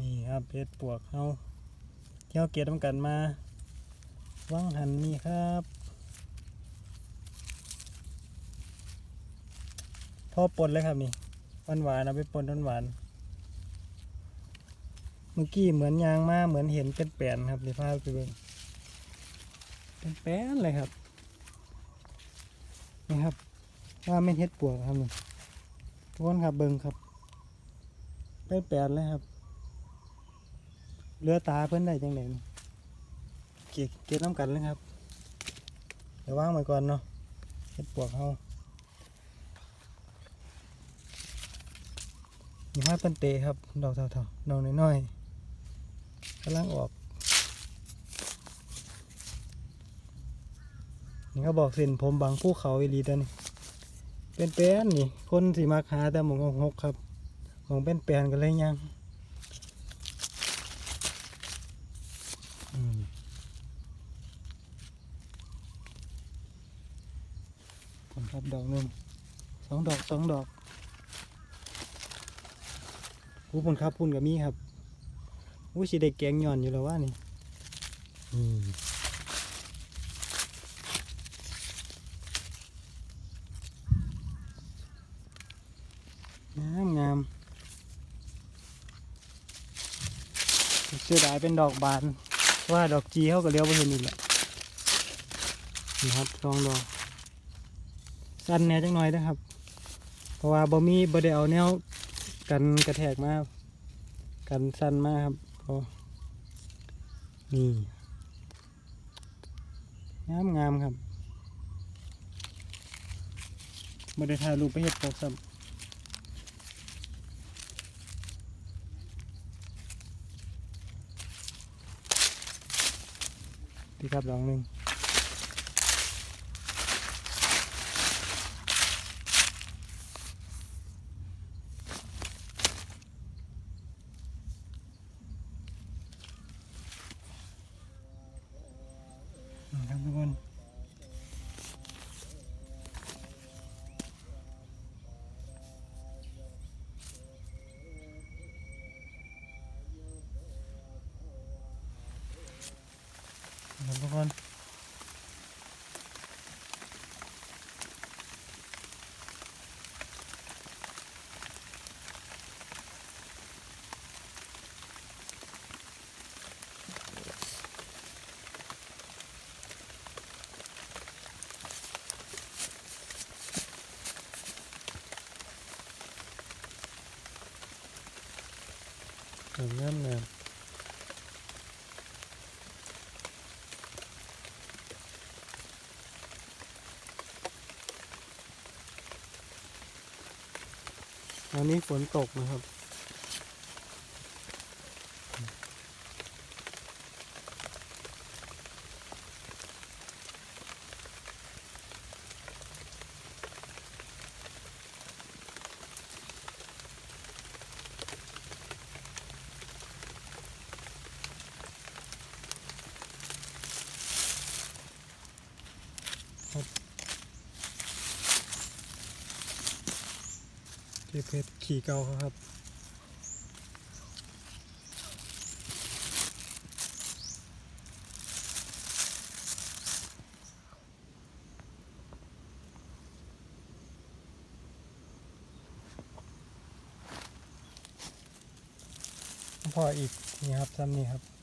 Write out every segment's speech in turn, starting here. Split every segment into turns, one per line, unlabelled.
นี่ครับเห็ดปวกเฮาเที่ยวเก็บน้ำกันมาวังหันนี่ครับพ่อปนเลยครับนี่หวานหวานๆเอาไปปนหวานหวานเมื่อกี้เหมือนยางมาเหมือนเห็นเป็นแปนครับนี่พาไปเบิ่งเป็นแปนเลยครับนี่ครับว่าไม่เห็ดปวกครับนี่ทุกคนครับเบิ่งครับเป็นแปนเลยครับ เลือตาเพิ่นได้จังไหนเก็บเก็บน้ำกันเลยครับเดี๋ยวว่างไว้ก่อนเนาะเฮ็ดปวกเฮามีห้อยเป็นเตครับ ดอกเท่าๆดอกน้อยๆกำลังออกนี่เขาบอกเส้นผมบางภูเขาอีลีตัวนี้เป็นแปลนนี่ คนสิมาหาแต่หมองหกครับหมองเป็นแปนกันเลยยัง อืมผม ครับดอกหนึ่งสองดอกสองดอกผู้ผลครับพุ่นกับมีครับอู้สิได้แกงหย่อนอยู่แล้วว่านี่อืมงามงามเสียดายเป็นดอกบาน ว่าดอกจีเขาก็เลี้ยวไปเห็นอีกแหละนี่ครับสองดอก สั้นแน่จังหน่อยนะครับ เพราะว่าบ่มีบ่ได้เอาแนวกันกระแทกมากกันสั้นมากครับพอนี่งามงามครับบ่ได้ถ่ายรูปไปเฮ็ดปกซ้ำดีครับดอกหนึ่ง นะครับทุกคนนะครับทุกคนส วยงามงามอันนี้ฝนตกนะครับ เก็บเพชรขี่เกาเขาครับพออีกนี่ครับซ้ำนี่ครับ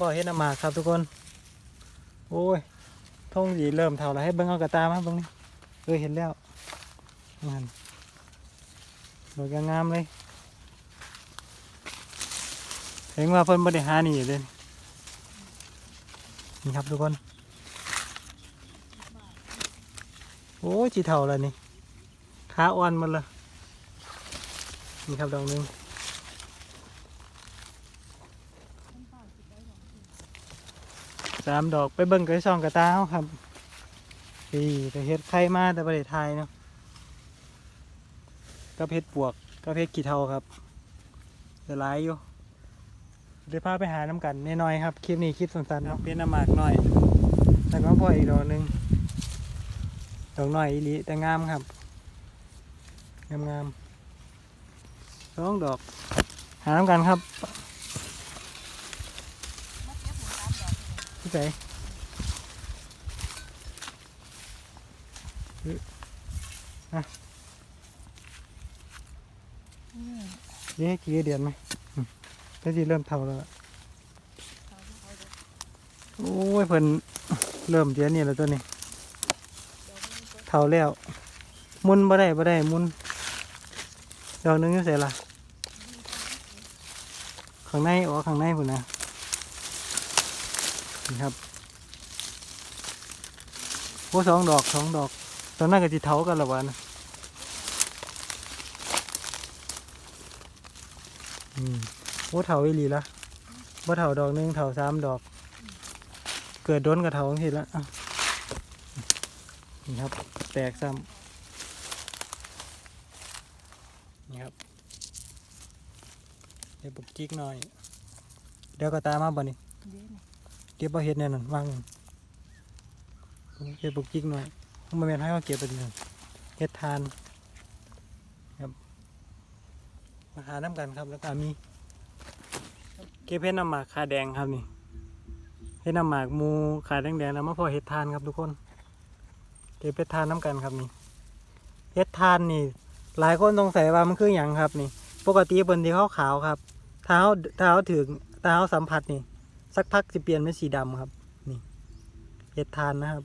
บอเฮ็ดน้ำหมากครับทุกคน โอ้ยทงสีเริ่มเท่าแล้วให้เบิ้งเอากระตามาเบิ้งนี่เออเห็นแล้วงานดอกยงามเลยเห็นว่าเพิ่นบ่ได้หารนี่เลยนี่ครับทุกคน โอ้ยจีเท่าแล้วนี่ขาอ่อนมันเลยนี่ครับดอกหนึง สามดอกไปเบิ่งกระซองกระตาเฮาครับปีแต่เฮ็ดไข่มาแต่บ่ได้ทยเนาะก็เพชรปวกก็เพชรกี่เทาครับเดี๋ยวหลายอยู่เดี๋ยวพาไปหาน้ำกันแน่น้อยๆครับ คลิปนี้คลิปสั้นๆครับเป็นน้ำหมากหน่อยแล้วก็พออีกดอกหนึ่งดอกหน่อยอีลีแต่งามครับงามงามๆสองดอก หาน้ำกันครับ พี่ใจอะเย้กี่เดือนไหมอืมก็จะเริ่มเท่าแล้ว โอ้ยเพิ่นเริ่มเดือนนี้แล้วตัวนี้ เท่าแล้ว มุนบ่ได้บ่ได้มุนดอกหนึงอยู่ใส่ละข้างในอ๋อข้างในพุ่นนะ นี่ครับโอ้สองดอกสองดอก ตอนนั้นก็จิเท่ากันละวันอืมโอ้เท่าอีหลีละบ่เท่าดอกหนึ่งเท่าสามดอก เกิดโดนกับเท่าทีละอะนี่ครับ แตกซ้ำนี่ครับ เดี๋ยวบุกจิกหน่อย เดี๋ยวก็ตามมาบ่นี่ เก็บเอาเห็ดแน่นอนวางเก็บบุกจิกหน่อยมันเป็นให้เขาเก็บไปดีนึงเห็ดทานครับมาหาน้ำกันครับแล้วก็มีเก็บเห็ดน้ำหมากขาแดงครับนี่เห็ดน้ำหมากมูขาแดงๆแล้วมาพอเห็ดทานครับทุกคน เก็บเห็ดทานน้ำกันครับนี่เห็ดทานนี่ หลายคนสงสัยว่ามันคืออย่างครับนี่ ปกติบนที่ขาขาวครับ เท้าเท้าถึงเท้าสัมผัสนี่ สักพักจะเปลี่ยนเป็นสีดำครับ นี่เห็ดทานนะครับ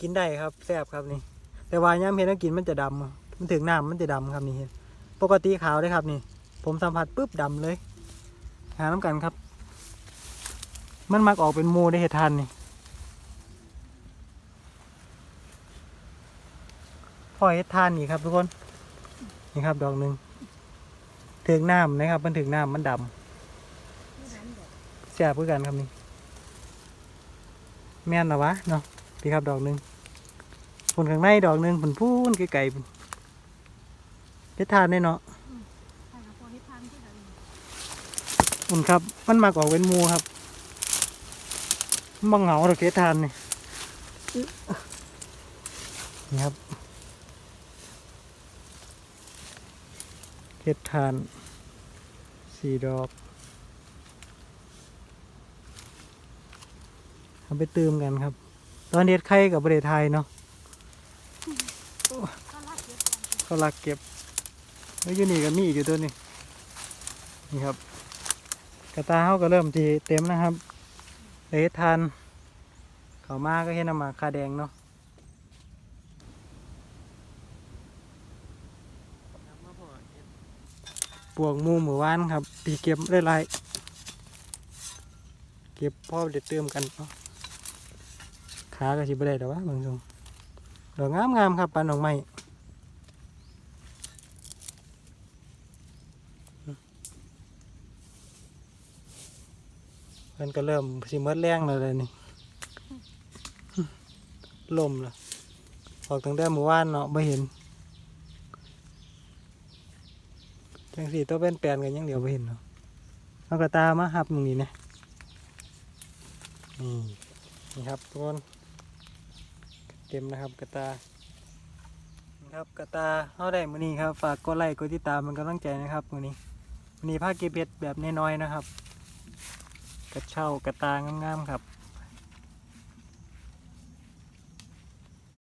กินได้ครับแซ่บครับนี่ แต่ว่าย่ามเห็ดแล้วกินมันจะดำมันถึงน้ำมันจะดำครับนี่เห็ดปกติขาวได้ครับนี่ ผมสัมผัสปุ๊บดำเลย หาน้ำกันครับ มันมักออกเป็นมูได้เห็ดทานนี่พ่อเฮ็ดทานนี่ครับทุกคน นี่ครับดอกหนึ่งถึงน้ำนะครับ มันถึงน้ำมันดำ แซ่บเพื่อกันครับนี่แม่นเหรอวะเนาะพี่ครับดอกหนึ่งผลข้างในดอกหนึ่งผลพูนไกลๆพุ่นเฮ็ดทานได้เนาะอุ่นครับ มันมากออกเป็นมูครับมันบังเหงาดอเฮ็ดทานนี่นี่ครับเห็ดทานสี่ดอก เอาไปเติมกันครับ ตอนเด็ดไข่กับประเทศไทยเนาะเขาลักเก็บแล้วอยู่นี่ก็มีอีกอยู่ตัวนี้นี่ครับ กระตาเขาก็เริ่มทีเต็มนะครับเห็ดทานเขามาก็เห็นน้ำหมาคาแดงเนาะปวกมูหมู่บ้านครับตีเก็บได้ไรเก็บพ่อเด็ดเติมกันเนาะ ขาก็ชิบได้แต่ว่าบางทรงดอกงามงามๆครับปานดอกไม้มันก็เริ่มสิเมดแรงแล้วเลยนี่ลมละออกตั้งแต่หมู่บ้านเนาะไม่เห็นจังสีตัวเป็นแปลนกันยังเดียวไปเห็นเนาะเอากระตามาหับตรงนี้นะนี่นี่ครับทุกคน เต็มนะครับกระตาครับกระตาเอาได้มือนี้ครับฝากกดไลค์กดติดตามมันกำลังใจนะครับมือนี้มือนี้ผ้าเก็บเห็ดแบบน้อยๆนะครับ กระเช่ากระตางามๆครับ